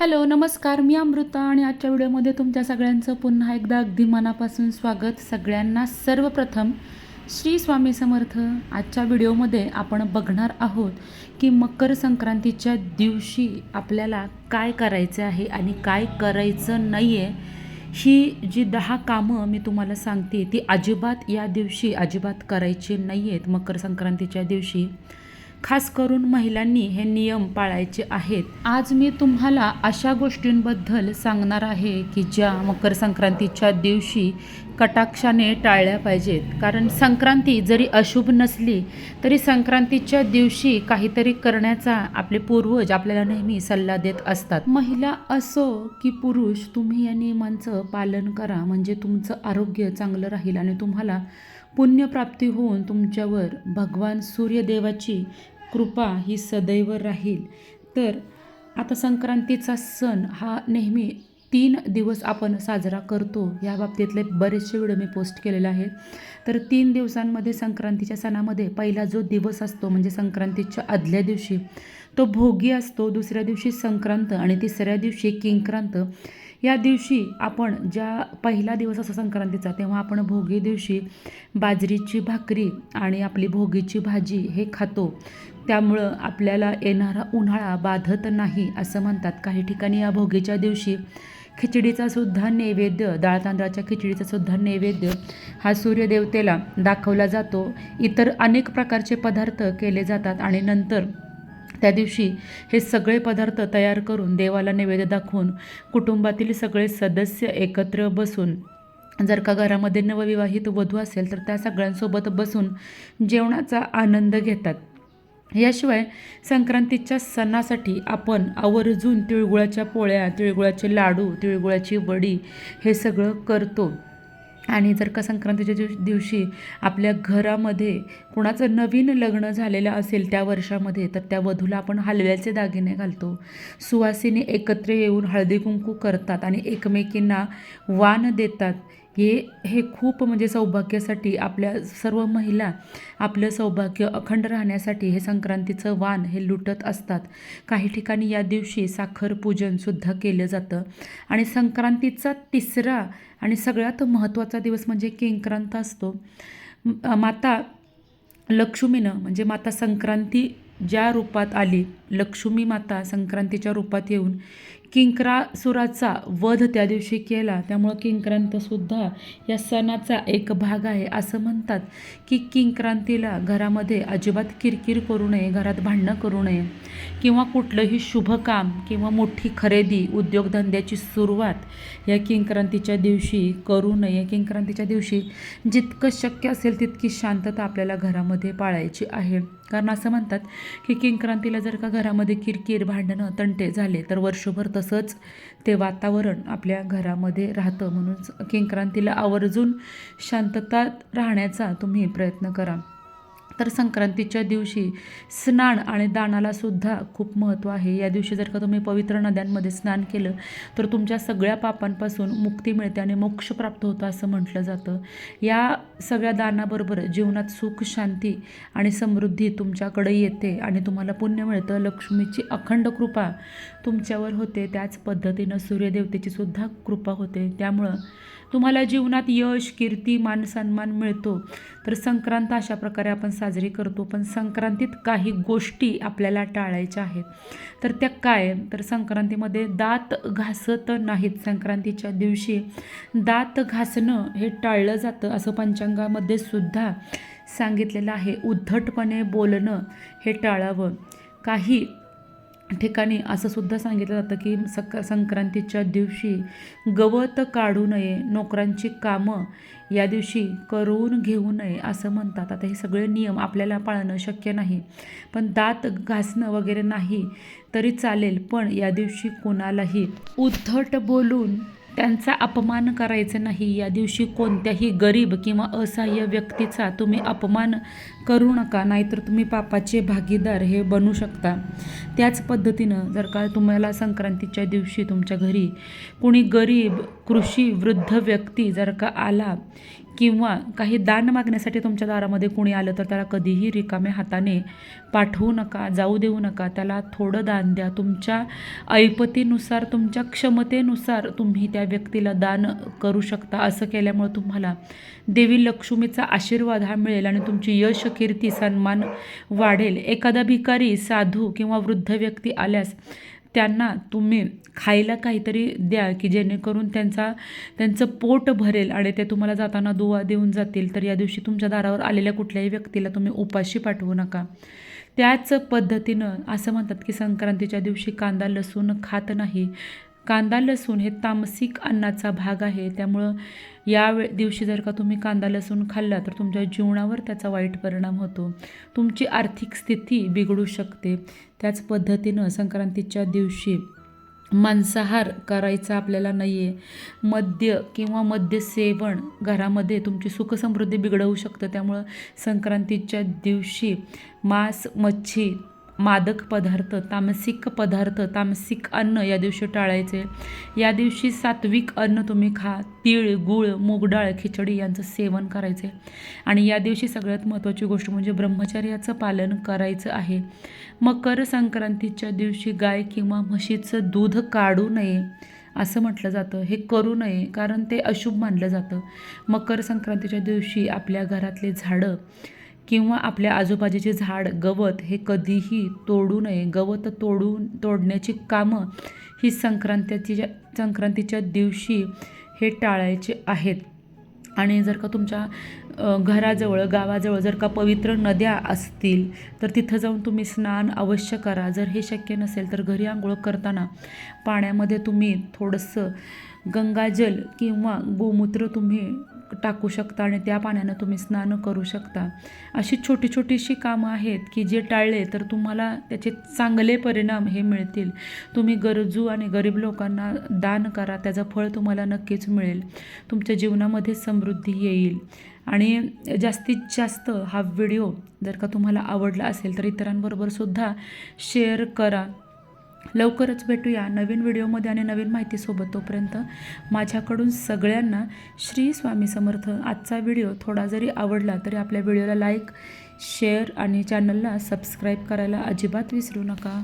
Hello नमस्कार. मी अमृता आणि आजच्या व्हिडिओमध्ये तुमच्या सगळ्यांचं पुन्हा एकदा अगदी मनापासून स्वागत. सगळ्यांना सर्वप्रथम श्री स्वामी समर्थ आजच्या व्हिडिओमध्ये आपण बघणार आहोत की मकर संक्रांतीच्या दिवशी आपल्याला काय करायचं आहे आणि काय करायचं नाही आहे ही जी दहा कामं मी तुम्हाला सांगते ती अजिबात या दिवशी अजिबात करायची नाही आहेत मकर संक्रांतीच्या दिवशी. खास करून महिलांनी हे नियम पाळायचे आहेत. आज मी तुम्हाला अशा गोष्टींबद्दल सांगणार आहे की ज्या मकर संक्रांतीच्या दिवशी कटाक्षाने टाळल्या पाहिजेत. कारण संक्रांती जरी अशुभ नसली तरी संक्रांतीच्या दिवशी काहीतरी करण्याचा आपले पूर्वज आपल्याला नेहमी सल्ला देत असतात. महिला असो की पुरुष तुम्ही या नियमांचं पालन करा. म्हणजे तुमचं आरोग्य चांगलं राहील आणि तुम्हाला पुण्यप्राप्ती होऊन तुमच्यावर भगवान सूर्यदेवाची कृपा ही सदैव राहील. तर आता संक्रांतीचा सण हा नेहमी तीन दिवस आपण साजरा करतो. या बाबतीतले बरेचसे व्हिडिओ मी पोस्ट केलेले आहेत. तर तीन दिवसांमध्ये संक्रांतीच्या सणामध्ये पहिला जो दिवस असतो म्हणजे संक्रांतीच्या आदल्या दिवशी तो भोगी असतो दुसऱ्या दिवशी संक्रांत आणि तिसऱ्या दिवशी किंक्रांत. या दिवशी आपण ज्या पहिला दिवस असतो संक्रांतीचा तेव्हा आपण भोगी दिवशी बाजरीची भाकरी आणि आपली भोगीची भाजी हे खातो. त्यामुळं आपल्याला येणारा उन्हाळा बाधत नाही असं म्हणतात. काही ठिकाणी या भोगीच्या दिवशी खिचडीचा सुद्धा नैवेद्य डाळ तांदळाच्या खिचडीचा सुद्धा नैवेद्य हा सूर्यदेवतेला दाखवला जातो. इतर अनेक प्रकारचे पदार्थ केले जातात आणि नंतर त्या दिवशी हे सगळे पदार्थ तयार करून देवाला नैवेद्य दाखवून कुटुंबातील सगळे सदस्य एकत्र बसून जर का घरामध्ये नवविवाहित वधू असेल तर त्या सगळ्यांसोबत बसून जेवणाचा आनंद घेतात. याशिवाय संक्रांतीच्या सणासाठी आपण आवर्जून तिळगुळाच्या पोळ्या तिळगुळाचे लाडू तिळगुळाची वडी हे सगळं करतो. आणि जर का संक्रांतीच्या दिव दिवशी आपल्या घरामध्ये कुणाचं नवीन लग्न झालेलं असेल त्या वर्षामध्ये तर त्या वधूला आपण हलव्याचे दागिने घालतो. सुवासिनी एकत्र येऊन हळदी कुंकू करतात आणि एकमेकींना वाण देतात. हे हे खूप म्हणजे सौभाग्यासाठी आपल्या सर्व महिला आपलं सौभाग्य अखंड राहण्यासाठी हे संक्रांतीचं वाण हे लुटत असतात. काही ठिकाणी या दिवशी साखर पूजनसुद्धा केलं जातं. आणि संक्रांतीचा तिसरा आणि सगळ्यात महत्त्वाचा दिवस म्हणजे किंक्रांत असतो. माता लक्ष्मीनं म्हणजे माता संक्रांती ज्या रूपात आली लक्ष्मी माता संक्रांतीच्या रूपात येऊन किंकरासुराचा वध त्या दिवशी केला. त्यामुळं किंक्रांतसुद्धा या सणाचा एक भाग आहे. असं म्हणतात की किंक्रांतीला घरामध्ये अजिबात किरकिर करू नये घरात भांडणं करू नये किंवा कुठलंही शुभ काम किंवा मोठी खरेदी उद्योगधंद्याची सुरुवात या किंक्रांतीच्या दिवशी करू नये. किंक्रांतीच्या दिवशी जितकं शक्य असेल तितकी शांतता आपल्याला घरामध्ये पाळायची आहे. कारण असं म्हणतात की किंक्रांतीला जर का घरामध्ये किरकिर भांडणं तंटे झाले तर वर्षभर तसंच ते वातावरण आपल्या घरामध्ये राहतं म्हणून किंक्रांतीला आवर्जून शांततात राहण्याचा तुम्ही प्रयत्न करा. तर संक्रांतीच्या दिवशी स्नान आणि दानाला सुद्धा खूप महत्त्व आहे. या दिवशी जर का तुम्ही पवित्र नद्यांमध्ये स्नान केलं तर तुमच्या सगळ्या पापांपासून मुक्ती मिळते आणि मोक्ष प्राप्त होतं असं म्हटलं जातं. या सगळ्या दानाबरोबर जीवनात सुख शांती आणि समृद्धी तुमच्याकडे येते आणि तुम्हाला पुण्य मिळतं. लक्ष्मीची अखंड कृपा तुमच्यावर होते. त्याच पद्धतीनं सूर्यदेवतेची सुद्धा कृपा होते. त्यामुळं तुम्हाला जीवनात यश कीर्ती मान सन्मान मिळतो. तर संक्रांत अशा प्रकारे आपण साजरी करतो पण संक्रांतीत काही गोष्टी आपल्याला टाळायच्या आहेत. तर त्या काय? तर संक्रांतीमध्ये दात घासत नाहीत. संक्रांतीच्या दिवशी दात घासणं हे टाळलं जातं असं पंचांगामध्ये सुद्धा सांगितलेलं आहे. उद्धटपणे बोलणं हे टाळावं. काही ठिकाणी असं सुद्धा सांगितलं जातं की सक संक्रांतीच्या दिवशी गवत काढू नये नोकरांची कामं या दिवशी करून घेऊ नये असं म्हणतात. आता हे सगळे नियम आपल्याला पाळणं शक्य नाही. पण दात घासणं वगैरे नाही तरी चालेल. पण या दिवशी कोणालाही उद्धट बोलून त्यांचा अपमान करायचा नाही. या दिवशी कोणत्याही गरीब किंवा असहाय्य व्यक्तीचा तुम्ही अपमान करू नका नाहीतर तुम्ही पापाचे भागीदार हे बनू शकता. त्याच पद्धतीनं जर का तुम्हाला संक्रांतीच्या दिवशी तुमच्या घरी कोणी गरीब कृषी वृद्ध व्यक्ती जर का आला किंवा काही दान मागण्यासाठी तुमच्या दारामध्ये कोणी आलं तर त्याला कधीही रिकाम्या हाताने पाठवू नका जाऊ देऊ नका. त्याला थोडं दान द्या. तुमच्या ऐपतीनुसार तुमच्या क्षमतेनुसार तुम्ही त्या व्यक्तीला दान करू शकता. असं केल्यामुळे तुम्हाला देवी लक्ष्मीचा आशीर्वाद हा मिळेल आणि तुमची यश कीर्ती सन्मान वाढेल. एखादा भिकारी साधू किंवा वृद्ध व्यक्ती आल्यास त्यांना तुम्ही खायला काहीतरी द्या की जेणेकरून त्यांचा त्यांचं पोट भरेल आणि ते तुम्हाला जाताना दुवा देऊन जातील. तर या दिवशी तुमच्या दारावर आलेल्या कुठल्याही व्यक्तीला तुम्ही उपाशी पाठवू नका. त्याच पद्धतीनं असं म्हणतात की संक्रांतीच्या दिवशी कांदा लसूण खात नाही. कांदा लसूण हे तामसिक अन्नाचा भाग आहे. त्यामुळं या वे दिवशी जर का तुम्ही कांदा लसूण खाल्ला तर तुमच्या जीवनावर त्याचा वाईट परिणाम होतो. तुमची आर्थिक स्थिती बिघडू शकते. त्याच पद्धतीनं संक्रांतीच्या दिवशी मांसाहार करायचा आपल्याला नाही आहे मद्य किंवा मद्य सेवन घरामध्ये तुमची सुखसमृद्धी बिघडवू शकतं. त्यामुळं संक्रांतीच्या दिवशी मांस मच्छी मादक पदार्थ तामसिक पदार्थ तामसिक अन्न या दिवशी टाळायचे. या दिवशी सात्विक अन्न तुम्ही खा. तीळ गूळ मूगडाळ खिचडी यांचं सेवन करायचे. आणि या दिवशी सगळ्यात महत्त्वाची गोष्ट म्हणजे ब्रह्मचर्याचं पालन करायचं आहे. मकर संक्रांतीच्या दिवशी गाय किंवा म्हशीचं दूध काढू नये असं म्हटलं जातं. हे करू नये कारण ते अशुभ मानलं जातं. मकर संक्रांतीच्या दिवशी आपल्या घरातले झाडं किंवा आपल्या आजूबाजूचे झाड गवत हे कधीही तोडू नये. गवत तोडून तोडण्याची कामं ही संक्रांतीच्या संक्रांतीच्या दिवशी हे टाळायचे आहेत. आणि जर का तुमच्या घराजवळ गावाजवळ जर का पवित्र नद्या असतील तर तिथं जाऊन तुम्ही स्नान अवश्य करा. जर हे शक्य नसेल तर घरी आंघोळ करताना पाण्यामध्ये तुम्ही थोडंसं गंगाजल किंवा गोमूत्र तुम्ही टाकू शकता आणि त्या पाण्यानं तुम्ही स्नान करू शकता. अशी छोटी छोटीशी कामं आहेत की जे टाळले तर तुम्हाला त्याचे चांगले परिणाम हे मिळतील. तुम्ही गरजू आणि गरीब लोकांना दान करा त्याचं फळ तुम्हाला नक्कीच मिळेल. तुमच्या जीवनामध्ये समृद्धी येईल. आणि जास्तीत जास्त हा व्हिडिओ जर का तुम्हाला आवडला असेल तर इतरांबरोबर सुद्धा शेअर करा. लवकरच भेटूया नवीन व्हिडिओमध्ये आणि नवीन माहितीसोबत. तोपर्यंत माझ्याकडून सगळ्यांना श्री स्वामी समर्थ. आजचा व्हिडिओ थोडा जरी आवडला तरी आपल्या व्हिडिओला लाईक शेअर आणि चॅनलला सबस्क्राईब करायला अजिबात विसरू नका.